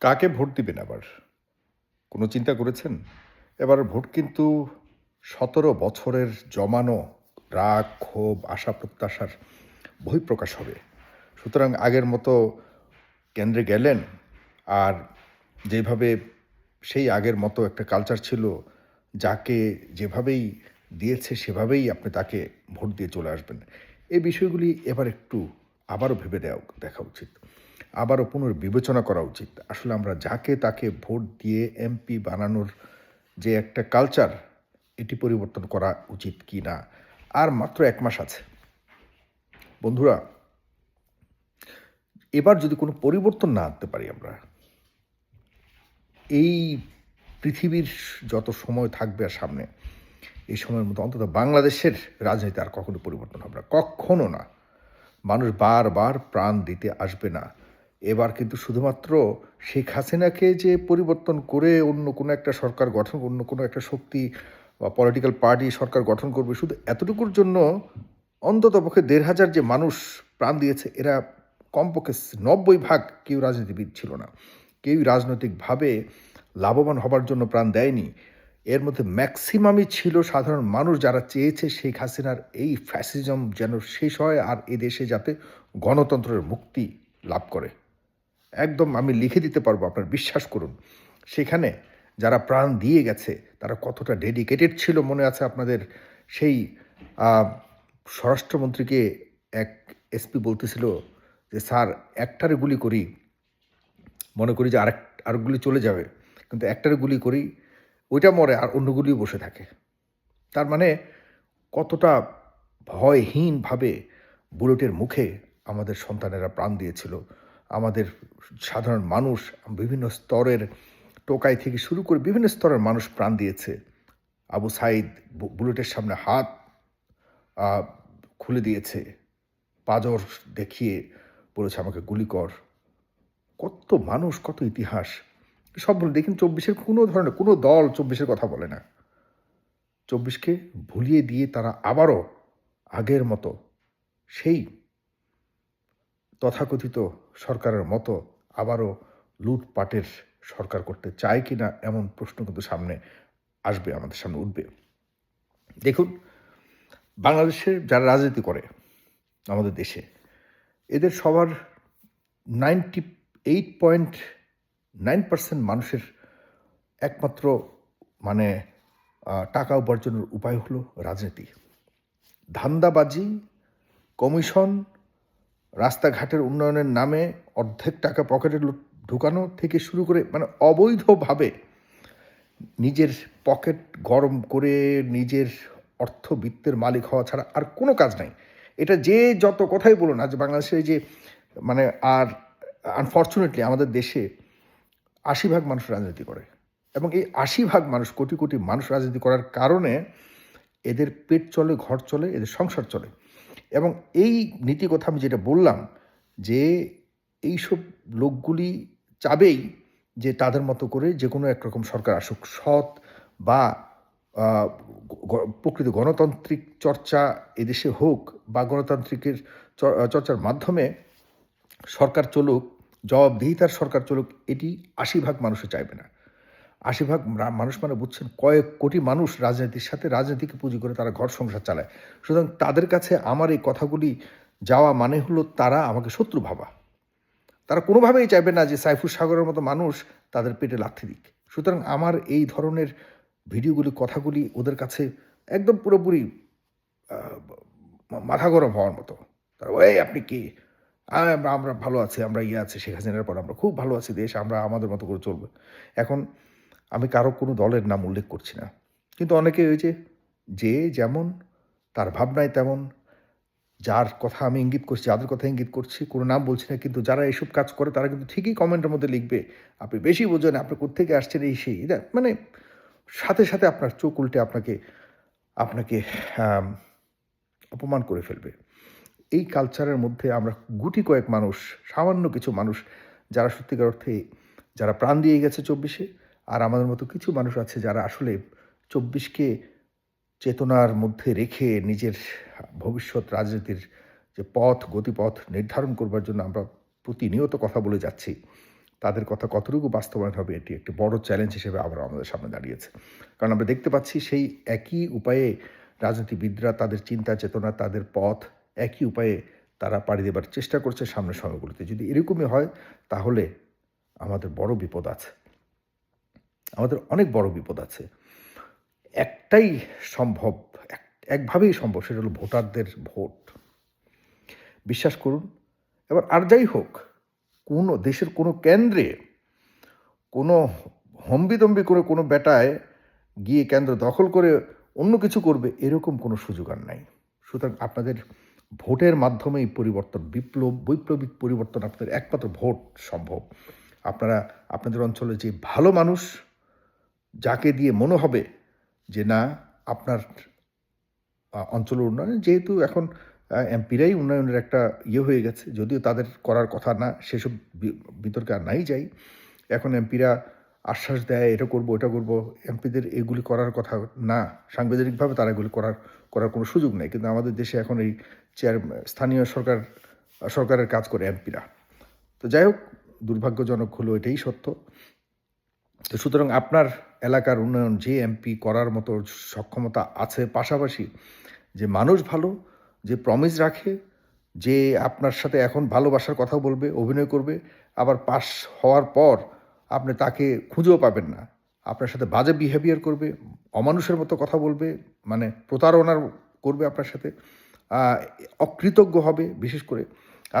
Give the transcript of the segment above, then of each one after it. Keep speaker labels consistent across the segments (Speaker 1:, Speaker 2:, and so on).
Speaker 1: কাকে ভোট দিবেন আবার? কোনো চিন্তা করেছেন? এবার ভোট কিন্তু সতেরো বছরের জমানো রাগ, ক্ষোভ, আশা প্রত্যাশার বহিঃপ্রকাশ হবে। সুতরাং আগের মতো কেন্দ্রে গেলেন আর যেভাবে সেই আগের মতো একটা কালচার ছিল, যাকে যেভাবেই দিয়েছে সেভাবেই আপনি তাকে ভোট দিয়ে চলে আসবেন। এই বিষয়গুলি এবার একটু আবারও ভেবে দেওয়া দেখা উচিত। আবারও পুনর্বিবেচনা করা উচিত। আসলে আমরা যাকে তাকে ভোট দিয়ে এমপি বানানোর যে একটা কালচার এটি পরিবর্তন করা উচিত কি না? আর মাত্র এক মাস আছে। বন্ধুরা, এবার যদি কোনো পরিবর্তন না আনতে পারি আমরা, এই পৃথিবীর যত সময় থাকবে আর সামনে, এই সময়ের মতো অন্তত বাংলাদেশের রাজনীতি আর কখনো পরিবর্তন হবে না। কখনো না। মানুষ বারবার প্রাণ দিতে আসবে না। এবার কিন্তু শুধুমাত্র শেখ হাসিনাকে যে পরিবর্তন করে অন্য কোনো একটা সরকার গঠন, অন্য কোনো একটা শক্তি বা পলিটিক্যাল পার্টি সরকার গঠন করবে, শুধু এতটুকুর জন্য অন্তত পক্ষে দেড় হাজার যে মানুষ প্রাণ দিয়েছে, এরা কমপক্ষে নব্বই ভাগ কেউ রাজনীতিবিদ ছিল না। কেউই রাজনৈতিকভাবে লাভবান হবার জন্য প্রাণ দেয়নি। এর মধ্যে ম্যাক্সিমামই ছিল সাধারণ মানুষ যারা চেয়েছে শেখ হাসিনার এই ফ্যাসিজম যেন শেষ হয় আর এ দেশে যাতে গণতন্ত্রের মুক্তি লাভ করে। একদম আমি লিখে দিতে পারব, আপনার বিশ্বাস করুন। সেখানে যারা প্রাণ দিয়ে গেছে, তারা কতটা ডেডিকেটেড ছিল মনে আছে আপনাদের? সেই স্বরাষ্ট্রমন্ত্রীকে এক এসপি বলতেছিল যে, স্যার, একটারে গুলি করি। মনে করি যে, আরেক আর গুলি চলে যাবে। কিন্তু একটারে গুলি করি, ওইটা মরে আর অন্যগুলিও বসে থাকে। তার মানে কতটা ভয়হীনভাবে বুলেটের মুখে আমাদের সন্তানেরা প্রাণ দিয়েছিল। আমাদের সাধারণ মানুষ বিভিন্ন স্তরের টোকাই থেকে শুরু করে বিভিন্ন স্তরের মানুষ প্রাণ দিয়েছে। আবু সাইদ বুলেটের সামনে হাত খুলে দিয়েছে। পাজর দেখিয়ে বলেছে, আমাকে গুলি কর। কত মানুষ, কত ইতিহাস। সব বলে, দেখুন চব্বিশের কোনো ধরনের, কোনো দল চব্বিশের কথা বলে না। চব্বিশকে ভুলিয়ে দিয়ে তারা আবারও আগের মতো সেই তথাকথিত সরকারের মতো আবারও লুটপাটের সরকার করতে চায় কি না এমন প্রশ্ন কিন্তু সামনে আসবে, আমাদের সামনে উঠবে। দেখুন, বাংলাদেশের যারা রাজনীতি করে আমাদের দেশে, এদের সবার ninety eight point nine percent মানুষের একমাত্র মানে টাকা উপার্জনের উপায় হলো রাজনীতি। ধান্দাবাজি, কমিশন রাস্তাঘাটের উন্নয়নের নামে অর্ধেক টাকা পকেটে ঢুকানো থেকে শুরু করে মানে অবৈধভাবে নিজের পকেট গরম করে নিজের অর্থবিত্তের মালিক হওয়া ছাড়া আর কোনো কাজ নাই। এটা যে যত কথাই বলুন, আজ বাংলাদেশে যে মানে আর আনফর্চুনেটলি আমাদের দেশে আশি ভাগ মানুষ রাজনীতি করে এবং এই আশি ভাগ মানুষ, কোটি কোটি মানুষ রাজনীতি করার কারণে এদের পেট চলে, ঘর চলে, এদের সংসার চলে। এবং এই নীতি কথা আমি যেটা বললাম যে এইসব লোকগুলি চাবেই যে তাদের মতো করে যে কোনো একরকম সরকার আসুক। সৎ বা প্রকৃত গণতান্ত্রিক চর্চা এদেশে হোক বা গণতান্ত্রিকের চর্চার মাধ্যমে সরকার চলুক, জবাবদিহিতার সরকার চলুক, এটি আশি ভাগ মানুষও চাইবে না। আশি ভাগ মানুষ মানে বুঝছেন, কয়েক কোটি মানুষ রাজনীতির সাথে রাজনীতিকে পুঁজি করে তারা ঘর সংসার চালায়। সুতরাং তাদের কাছে আমার এই কথাগুলি যাওয়া মানে হলো তারা আমাকে শত্রু ভাবা। তারা কোনোভাবেই চাইবে না যে সাইফুর সাগরের মতো মানুষ তাদের পেটে লাথি দিক। সুতরাং আমার এই ধরনের ভিডিওগুলি, কথাগুলি ওদের কাছে একদম পুরোপুরি মাথা গরম হওয়ার মতো। তারা ওই আপনি কি? আমরা ভালো আছি, আমরা ইয়ে আছি, শেখ হাসিনার পর আমরা খুব ভালো আছি, দেশ আমরা আমাদের মতো করে চলবে। এখন আমি কারও কোনো দলের নাম উল্লেখ করছি না। কিন্তু অনেকে ওই যে যে যেমন, তার ভাবনায় তেমন। যার কথা আমি ইঙ্গিত করছি, যাদের কথা ইঙ্গিত করছি, কোনো নাম বলছি না, কিন্তু যারা এসব কাজ করে, তারা কিন্তু ঠিকই কমেন্টের মধ্যে লিখবে, আপনি বেশি বোঝেন, আপনি কোথেকে আসছেন, এই সেই। মানে সাথে সাথে আপনার চোখ উল্টে আপনাকে আপনাকে অপমান করে ফেলবে। এই কালচারের মধ্যে আমরা গুটি কয়েক মানুষ, সামান্য কিছু মানুষ, যারা সত্যিকার অর্থে, যারা প্রাণ দিয়ে গেছে চব্বিশে আর আমাদের মতো কিছু মানুষ আছে যারা আসলে চব্বিশকে চেতনার মধ্যে রেখে নিজের ভবিষ্যৎ রাজনীতির যে পথ, গতিপথ নির্ধারণ করবার জন্য আমরা প্রতিনিয়ত কথা বলে যাচ্ছি। তাদের কথা কতটুকু বাস্তবায়ন হবে এটি একটি বড় চ্যালেঞ্জ হিসেবে আবার আমাদের সামনে দাঁড়িয়েছে। কারণ আমরা দেখতে পাচ্ছি সেই একই উপায়ে রাজনীতিবিদরা তাদের চিন্তা, চেতনা, তাদের পথ একই উপায়ে তারা পাড়ি দেবার চেষ্টা করছে সামনের সময়গুলোতে। যদি এরকমই হয়, তাহলে আমাদের বড় বিপদ আছে। আমাদের অনেক বড় বিপদ আছে। একটাই সম্ভব, এক- একভাবেই সম্ভব, সেটা হলো ভোটারদের ভোট। বিশ্বাস করুন, এবার আর যাই হোক, কোনো দেশের কোনো কেন্দ্রে কোনো হম্বিতম্বি করে কোনো বেটায় গিয়ে কেন্দ্র দখল করে অন্য কিছু করবে, এরকম কোনো সুযোগ আর নাই। সুতরাং আপনাদের ভোটের মাধ্যমেই পরিবর্তন, বিপ্লব, বৈপ্লবিক পরিবর্তন আপনাদের একমাত্র ভোট সম্ভব। আপনারা, আপনাদের অঞ্চলে যে ভালো মানুষ যাকে দিয়ে মনে হবে যে না আপনার আহ, অঞ্চলের উন্নয়ন যেহেতু এখন এমপিরাই উন্নয়নের একটা ইয়ে হয়ে গেছে যদিও তাদের করার কথা না সেসব বিতর্কে আর নাই যাই। এখন এমপিরা আশ্বাস দেয় এটা করব এটা করব এমপিদের এগুলি করার কথা না সাংবিধানিকভাবে তারা এগুলি করার করার কোনো সুযোগ নেই। কিন্তু আমাদের দেশে এখন এই চেয়ার স্থানীয় সরকার সরকারের কাজ করে এমপিরা। তো যাই হোক দুর্ভাগ্যজনক হলো এটাই সত্য। তো সুতরাং আপনার এলাকার উন্নয়ন যে এমপি করার মতো সক্ষমতা আছে পাশাপাশি যে মানুষ ভালো, যে প্রমিস রাখে, যে আপনার সাথে এখন ভালোবাসার কথা বলবে, অভিনয় করবে, আবার পাস হওয়ার পর আপনি তাকে খুঁজেও পাবেন না। আপনার সাথে বাজে বিহেভিয়ার করবে, অমানুষের মতো কথা বলবে মানে প্রতারণার করবে আপনার সাথে অকৃতজ্ঞ হবে। বিশেষ করে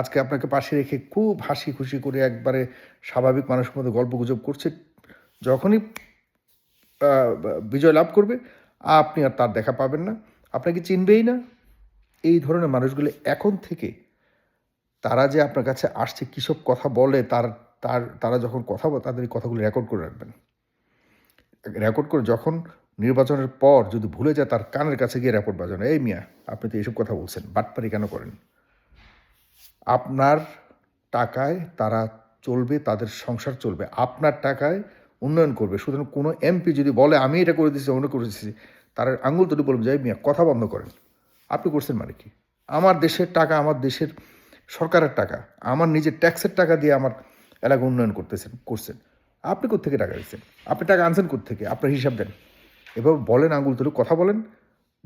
Speaker 1: আজকে আপনাকে পাশে রেখে খুব হাসি খুশি করে একবারে স্বাভাবিক মানুষের মধ্যে গল্প গুজব করছে। যখনই বিজয় লাভ করবে, আপনি আর তার দেখা পাবেন না। আপনাকে চিনবেই না। এই ধরনের মানুষগুলো এখন থেকে, তারা যে আপনার কাছে আসছে কীসব কথা বলে, তার তার, তারা যখন কথা বলে, তাদের এই কথাগুলো রেকর্ড করে রাখবেন। রেকর্ড করে যখন নির্বাচনের পর যদি ভুলে যায়, তার কানের কাছে গিয়ে রেকর্ড বাজানো। এই মিয়া, আপনি তো এইসব কথা বলছেন, বাটপারি কেন করেন? আপনার টাকায় তারা চলবে, তাদের সংসার চলবে। আপনার টাকায় উন্নয়ন করবে। সুতরাং কোনো এমপি যদি বলে, আমি এটা করে দিচ্ছি অন্য করে দিচ্ছি তার আঙুল তুলে বলবেন যাই মিয়া, কথা বন্ধ করেন। আপনি করছেন মানে কি? আমার দেশের টাকা, আমার দেশের সরকারের টাকা, আমার নিজের ট্যাক্সের টাকা দিয়ে আমার এলাকা উন্নয়ন করতেছেন, করছেন। আপনি কোথেকে টাকা দিচ্ছেন? আপনি টাকা আনছেন কোথেকে আপনার হিসাব দেন। এভাবে বলেন, আঙুল তুলে কথা বলেন।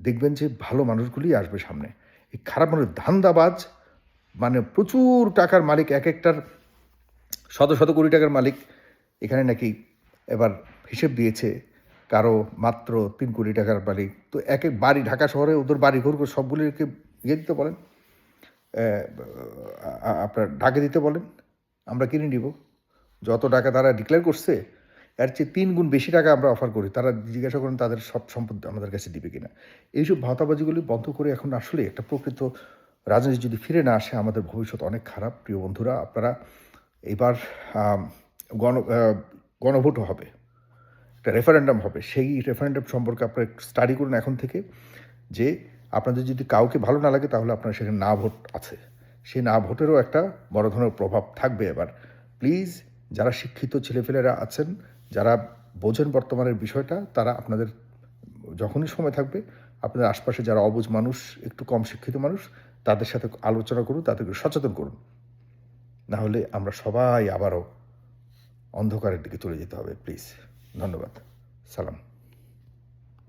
Speaker 1: দেখবেন যে, ভালো মানুষগুলি আসবে সামনে। এই খারাপ মানুষ ধান্দাবাজ মানে প্রচুর টাকার মালিক, এক একটার শত শত কোটি টাকার মালিক, এখানে নাকি এবার হিসেব দিয়েছে কারও মাত্র তিন কোটি টাকার মালিক। তো এক এক বাড়ি, ঢাকা শহরে ওদের বাড়ি, ঘর সবগুলিকে ইয়ে দিতে বলেন। আপনার ঢাকে দিতে বলেন। আমরা কিনে নিব। যত টাকা তারা ডিক্লেয়ার করছে, এর চেয়ে তিন গুণ বেশি টাকা আমরা অফার করি। তারা জিজ্ঞাসা করেন, তাদের সব সম্পদ আমাদের কাছে দিবে কিনা। এইসব ভাতাবাজিগুলি বন্ধ করে এখন আসলে একটা প্রকৃত রাজনীতি যদি ফিরে না আসে, আমাদের ভবিষ্যৎ অনেক খারাপ। প্রিয় বন্ধুরা, আপনারা এবার গণ আহ, গণভোটও হবে। একটা রেফারেন্ডাম হবে। সেই রেফারেন্ডাম সম্পর্কে আপনারা স্টাডি করুন এখন থেকে যে আপনাদের যদি কাউকে ভালো না লাগে তাহলে আপনার সেখানে না ভোট আছে। সেই না ভোটেরও একটা বড় ধরনের প্রভাব থাকবে এবার। প্লিজ যারা শিক্ষিত ছেলেপেলেরা আছেন যারা বোঝেন বর্তমানের বিষয়টা তারা আপনাদের যখনই সময় থাকবে আপনাদের আশপাশে যারা অবুঝ মানুষ একটু কম শিক্ষিত মানুষ তাদের সাথে আলোচনা করুন তাদেরকে সচেতন করুন। না হলে আমরা সবাই আবারও অন্ধকারের দিকে চলে যেতে হবে প্লিজ ধন্যবাদ। সালাম।